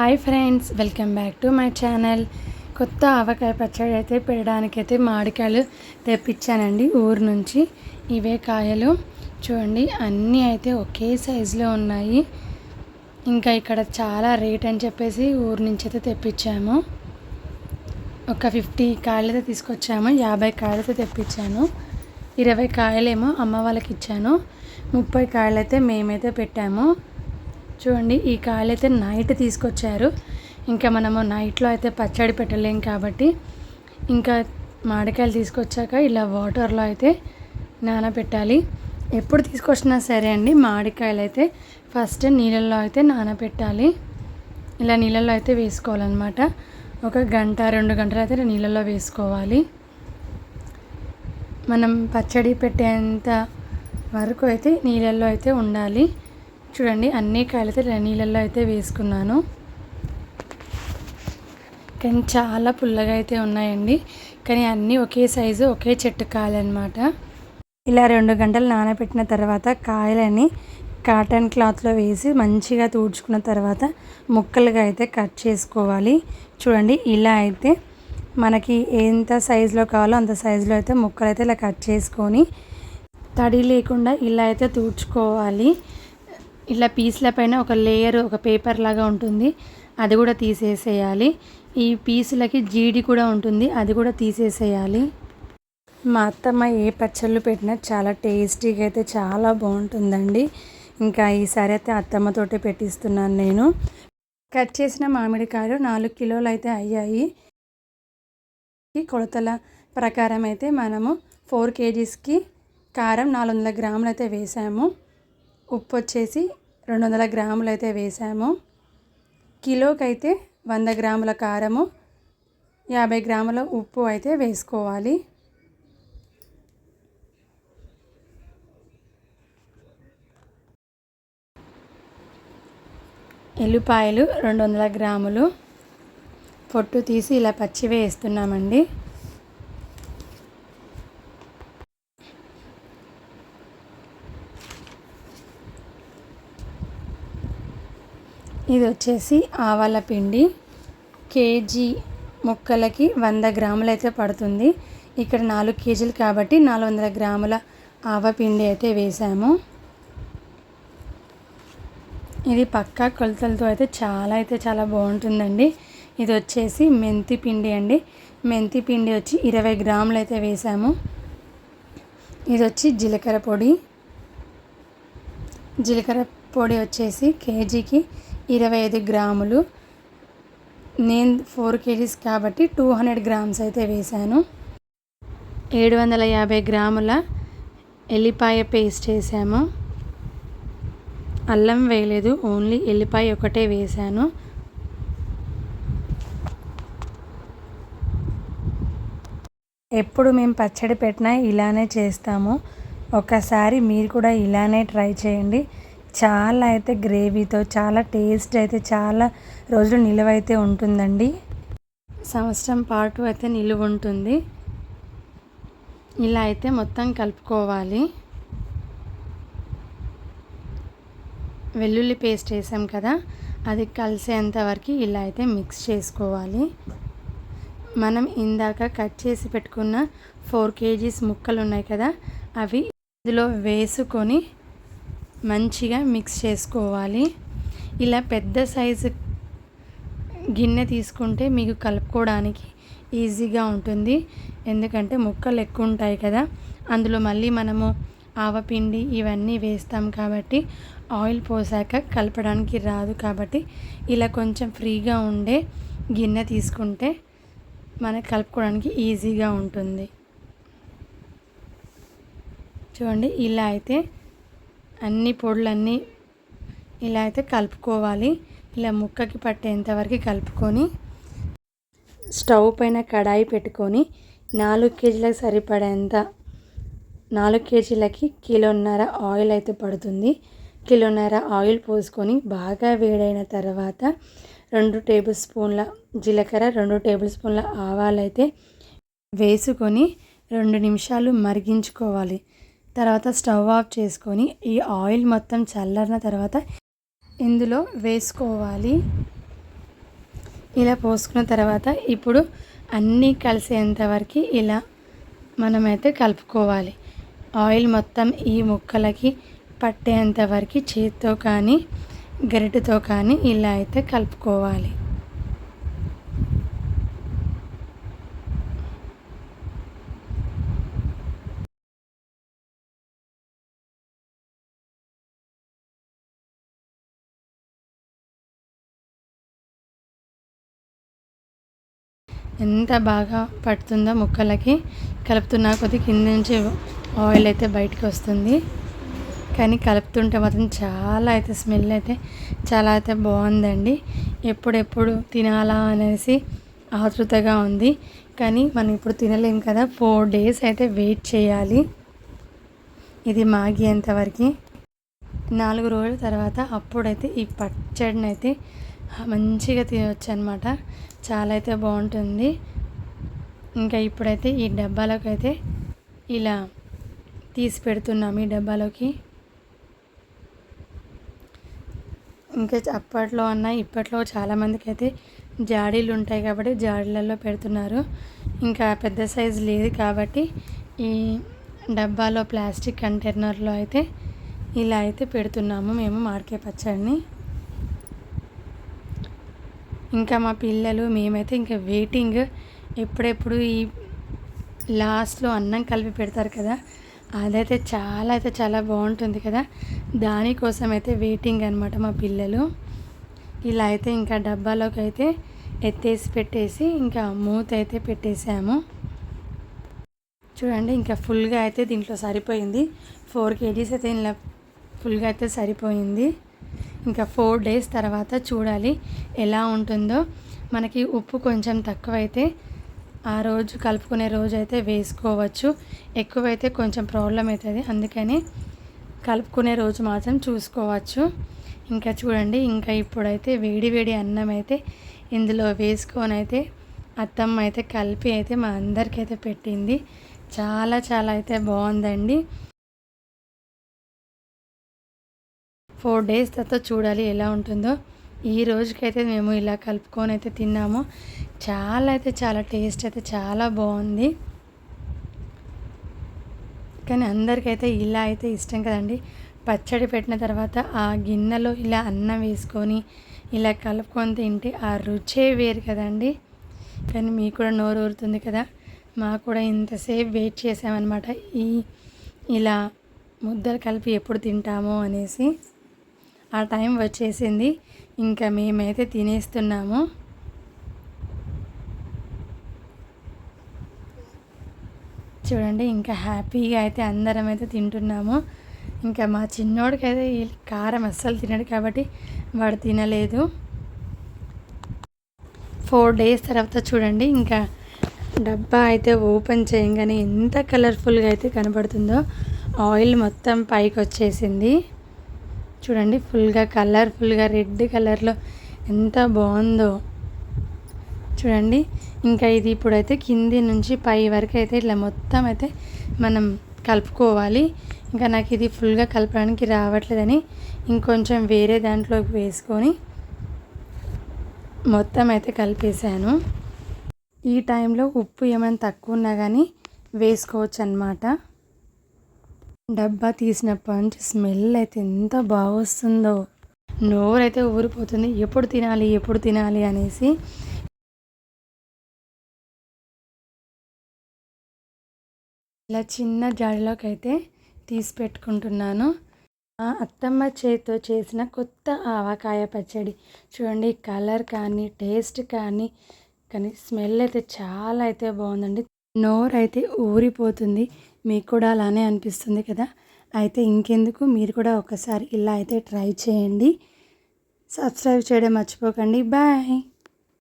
Hi friends welcome back to my channel. కొత్త ఆవకాయ పచ్చడి అయితే పెట్టడానికైతే మామిడికాయలు తెప్పించానండి ఊరు నుంచి. ఇవే కాయలు. చూడండి అన్నీ అయితే ఒకే సైజులో ఉన్నాయి. ఇంకా ఇక్కడ చాలా రేట్ అని చెప్పేసి ఊరు నుంచి అయితే తెప్పించాము. ఒక ఫిఫ్టీ కాయలు అయితే తీసుకొచ్చాము యాభై కాయలు అయితే తెప్పించాను. ఇరవై కాయలేమో అమ్మ వాళ్ళకి ఇచ్చాను. ముప్పై కాయలు అయితే మేమైతే పెట్టాము. చూడండి ఈ కాయలు అయితే నైట్ తీసుకొచ్చారు. ఇంకా మనము నైట్లో అయితే పచ్చడి పెట్టలేం కాబట్టి ఇంకా మామిడికాయలు తీసుకొచ్చాక ఇలా వాటర్లో అయితే నానబెట్టాలి. ఎప్పుడు తీసుకొచ్చినా సరే అండి మామిడికాయలు అయితే ఫస్ట్ నీళ్ళల్లో అయితే నానబెట్టాలి. ఇలా నీళ్ళల్లో అయితే వేసుకోవాలన్నమాట. ఒక గంట రెండు గంటలు అయితే నీళ్ళల్లో వేసుకోవాలి. మనం పచ్చడి పెట్టేంత వరకు అయితే నీళ్ళల్లో అయితే ఉండాలి. చూడండి అన్ని కాయలు అయితే నీళ్ళల్లో అయితే వేసుకున్నాను. కానీ చాలా పుల్లగా అయితే ఉన్నాయండి. కానీ అన్నీ ఒకే సైజు ఒకే చెట్టు కాయలన్నమాట. ఇలా రెండు గంటలు నానబెట్టిన తర్వాత కాయలని కాటన్ క్లాత్లో వేసి మంచిగా తూడ్చుకున్న తర్వాత ముక్కలుగా అయితే కట్ చేసుకోవాలి. చూడండి ఇలా అయితే మనకి ఎంత సైజులో కావాలో అంత సైజులో అయితే ముక్కలు అయితే ఇలా కట్ చేసుకొని తడి లేకుండా ఇలా అయితే తూడ్చుకోవాలి. ఇలా పీస్ల పైన ఒక లేయర్ ఒక పేపర్ లాగా ఉంటుంది. అది కూడా తీసేసేయాలి. ఈ పీసులకి జీడి కూడా ఉంటుంది. అది కూడా తీసేసేయాలి. మా అత్తమ్మ ఏ పచ్చళ్ళు పెట్టినా చాలా టేస్టీగా అయితే చాలా బాగుంటుందండి. ఇంకా ఈసారి అయితే అత్తమ్మతోటే పెట్టిస్తున్నాను నేను. కట్ చేసిన మామిడికాయలు నాలుగు కిలోలు అయితే అయ్యాయి. కొలతల ప్రకారం అయితే మనము ఫోర్ కేజీస్కి కారం నాలుగు వందల గ్రాములు అయితే వేసాము. ఉప్పు వచ్చేసి రెండు వందల గ్రాములు అయితే వేసాము. కిలోకి అయితే వంద గ్రాముల కారము యాభై గ్రాముల ఉప్పు అయితే వేసుకోవాలి. ఎల్లిపాయలు రెండు వందల గ్రాములు. పొట్టు తీసి ఇలా పచ్చివే వేస్తున్నామండి. ఇది వచ్చేసి ఆవాల పిండి. కేజీ ముక్కలకి వంద గ్రాములు అయితే పడుతుంది. ఇక్కడ నాలుగు కేజీలు కాబట్టి నాలుగు వందల గ్రాముల ఆవ పిండి అయితే వేసాము. ఇది పక్కా కొలతలతో అయితే చాలా అయితే చాలా బాగుంటుందండి. ఇది వచ్చేసి మెంతి పిండి అండి. మెంతి పిండి వచ్చి ఇరవై గ్రాములు అయితే వేసాము. ఇది వచ్చి జీలకర్ర పొడి. జీలకర్ర పొడి వచ్చేసి కేజీకి ఇరవై ఐదు గ్రాములు. నేను ఫోర్ కేజీస్ కాబట్టి టూ హండ్రెడ్ గ్రామ్స్ అయితే వేసాను ఏడు వందల యాభై గ్రాముల ఎల్లిపాయ పేస్ట్ వేసాము. అల్లం వేయలేదు ఓన్లీ ఎల్లిపాయ ఒకటే వేసాను ఎప్పుడు మేము పచ్చడి పెట్టినా ఇలానే చేస్తాము. ఒకసారి మీరు కూడా ఇలానే ట్రై చేయండి. చాలా అయితే గ్రేవీతో చాలా టేస్ట్ అయితే చాలా రోజులు నిలువ అయితే ఉంటుందండి. సంవత్సరం పాటు అయితే నిలువ ఉంటుంది. ఇలా అయితే మొత్తం కలుపుకోవాలి. వెల్లుల్లి పేస్ట్ వేసాం కదా అది కలిసేంత వరకు ఇలా అయితే మిక్స్ చేసుకోవాలి. మనం ఇందాక కట్ చేసి పెట్టుకున్న ఫోర్ కేజీస్ ముక్కలు ఉన్నాయి కదా అవి ఇందులో వేసుకొని మంచిగా మిక్స్ చేసుకోవాలి. ఇలా పెద్ద సైజు గిన్నె తీసుకుంటే మీకు కలుపుకోవడానికి ఈజీగా ఉంటుంది. ఎందుకంటే ముక్కలు ఎక్కువ ఉంటాయి కదా. అందులో మళ్ళీ మనము ఆవపిండి ఇవన్నీ వేస్తాం కాబట్టి ఆయిల్ పోసాక కలపడానికి రాదు కాబట్టి ఇలా కొంచెం ఫ్రీగా ఉండే గిన్నె తీసుకుంటే మనకు కలుపుకోవడానికి ఈజీగా ఉంటుంది. చూడండి ఇలా అయితే అన్ని పొడులన్నీ ఇలా అయితే కలుపుకోవాలి. ఇలా ముక్కకి పట్టేంతవరకు కలుపుకొని స్టవ్ పైన కడాయి పెట్టుకొని నాలుగు కేజీలకు సరిపడేంత నాలుగు కేజీలకి కిలోన్నర ఆయిల్ అయితే పడుతుంది. కిలోన్నర ఆయిల్ పోసుకొని బాగా వేడైన తర్వాత రెండు టేబుల్ స్పూన్ల జీలకర్ర రెండు టేబుల్ స్పూన్ల ఆవాలు అయితే వేసుకొని రెండు నిమిషాలు మరిగించుకోవాలి. తర్వాత స్టవ్ ఆఫ్ చేసుకొని ఈ ఆయిల్ మొత్తం చల్లరిన తర్వాత ఇందులో వేసుకోవాలి. ఇలా పోసుకున్న తర్వాత ఇప్పుడు అన్నీ కలిసేంతవరకు ఇలా మనమైతే కలుపుకోవాలి. ఆయిల్ మొత్తం ఈ ముక్కలకి పట్టేంత వరకు చేతితో కానీ గరిటెతో కానీ ఇలా అయితే కలుపుకోవాలి. ఎంత బాగా పడుతుందో ముక్కలకి కలుపుతున్న కొద్ది కింద నుంచి ఆయిల్ అయితే బయటకు వస్తుంది. కానీ కలుపుతుంటే మాత్రం చాలా అయితే స్మెల్ అయితే చాలా అయితే బాగుందండి. ఎప్పుడెప్పుడు తినాలా అనేసి ఆతృతగా ఉంది. కానీ మనం ఇప్పుడు తినలేం కదా ఫోర్ డేస్ అయితే వెయిట్ చేయాలి. ఇది మాగేంతవరకు నాలుగు రోజుల తర్వాత అప్పుడైతే ఈ పచ్చడిని అయితే మంచిగా తినవచ్చు అనమాట చాలా అయితే బాగుంటుంది ఇంకా ఇప్పుడైతే ఈ డబ్బాలోకి అయితే ఇలా తీసి పెడుతున్నాము ఈ డబ్బాలోకి. ఇంకా అప్పట్లో అన్న ఇప్పట్లో చాలామందికి అయితే జాడీలు ఉంటాయి కాబట్టి జాడీలలో పెడుతున్నారు. ఇంకా పెద్ద సైజు లేదు కాబట్టి ఈ డబ్బాలో ప్లాస్టిక్ కంటైనర్లో అయితే ఇలా అయితే పెడుతున్నాము మేము మాడికాయ పచ్చడిని. ఇంకా మా పిల్లలు మేమైతే ఇంకా వెయిటింగ్ ఎప్పుడెప్పుడు ఈ లాస్ట్లో అన్నం కలిపి పెడతారు కదా అదైతే చాలా అయితే చాలా బాగుంటుంది కదా. దానికోసం అయితే వెయిటింగ్ అనమాట మా పిల్లలు. ఇలా అయితే ఇంకా డబ్బాలోకి అయితే ఎత్తేసి పెట్టేసి ఇంకా మూత అయితే పెట్టేసాము. చూడండి ఇంకా ఫుల్గా అయితే దీంట్లో సరిపోయింది. ఫోర్ కేజీస్ అయితే ఇలా ఫుల్గా అయితే సరిపోయింది. ఇంకా ఫోర్ డేస్ తర్వాత చూడాలి ఎలా ఉంటుందో. మనకి ఉప్పు కొంచెం తక్కువైతే ఆ రోజు కలుపుకునే రోజు అయితే వేసుకోవచ్చు. ఎక్కువైతే కొంచెం ప్రాబ్లం అవుతుంది. అందుకని కలుపుకునే రోజు మాత్రం చూసుకోవచ్చు. ఇంకా చూడండి ఇంకా ఇప్పుడైతే వేడి వేడి అన్నం అయితే ఇందులో వేసుకొని అయితే అత్తమ్మ అయితే కలిపి అయితే మా అందరికైతే పెట్టింది. చాలా చాలా అయితే బాగుందండి. ఫోర్ డేస్ తర్వాత చూడాలి ఎలా ఉంటుందో. ఈ రోజుకైతే మేము ఇలా కలుపుకొని అయితే తిన్నాము. చాలా అయితే చాలా టేస్ట్ అయితే చాలా బాగుంది. కానీ అందరికైతే ఇలా అయితే ఇష్టం కదండి. పచ్చడి పెట్టిన తర్వాత ఆ గిన్నెలో ఇలా అన్నం వేసుకొని ఇలా కలుపుకొని తింటే ఆ రుచే వేరు కదండి. కానీ మీకు కూడా నోరు ఊరుతుంది కదా. మాకు కూడా ఇంతసేపు వెయిట్ చేసామన్నమాట. ఈ ఇలా ముద్దలు కలిపి ఎప్పుడు తింటామో అనేసి. ఆ టైం వచ్చేసింది. ఇంకా మేమైతే తినేస్తున్నాము. చూడండి ఇంకా హ్యాపీగా అయితే అందరం అయితే తింటున్నాము. ఇంకా మా చిన్నోడికి అయితే ఈ కారం అస్సలు తినడు కాబట్టి వాడు తినలేదు. ఫోర్ డేస్ తర్వాత చూడండి ఇంకా డబ్బా అయితే ఓపెన్ చేయగానే ఎంత కలర్ఫుల్గా అయితే కనబడుతుందో. ఆయిల్ మొత్తం పైకి వచ్చేసింది. చూడండి ఫుల్గా కలర్ఫుల్గా రెడ్ కలర్లో ఎంత బాగుందో. చూడండి ఇంకా ఇది ఇప్పుడైతే కింది నుంచి పై వరకు అయితే ఇట్లా మొత్తం అయితే మనం కలుపుకోవాలి. ఇంకా నాకు ఇది ఫుల్గా కలపడానికి రావట్లేదని ఇంకొంచెం వేరే దాంట్లోకి వేసుకొని మొత్తం అయితే కలిపేసాను ఈ టైంలో ఉప్పు ఏమైనా తక్కువ ఉన్నా కానీ వేసుకోవచ్చు అన్నమాట డబ్బా తీసినప్పటి నుంచి స్మెల్ అయితే ఎంత బాగొస్తుందో. నోరైతే ఊరిపోతుంది. ఎప్పుడు తినాలి ఎప్పుడు తినాలి అనేసి ఇలా చిన్న జాడిలోకి అయితే తీసి పెట్టుకుంటున్నాను. అత్తమ్మ చేతితో చేసిన కొత్త ఆవకాయ పచ్చడి. చూడండి కలర్ కానీ టేస్ట్ కానీ కానీ స్మెల్ అయితే చాలా అయితే బాగుందండి. నోరు అయితే ఊరిపోతుంది. మీకు కూడా అలానే అనిపిస్తుంది కదా? అయితే ఇంకెందుకు? మీరు కూడా ఒకసారి ఇలా అయితే ట్రై చేయండి. సబ్స్క్రైబ్ చేయడం మర్చిపోకండి. బాయ్.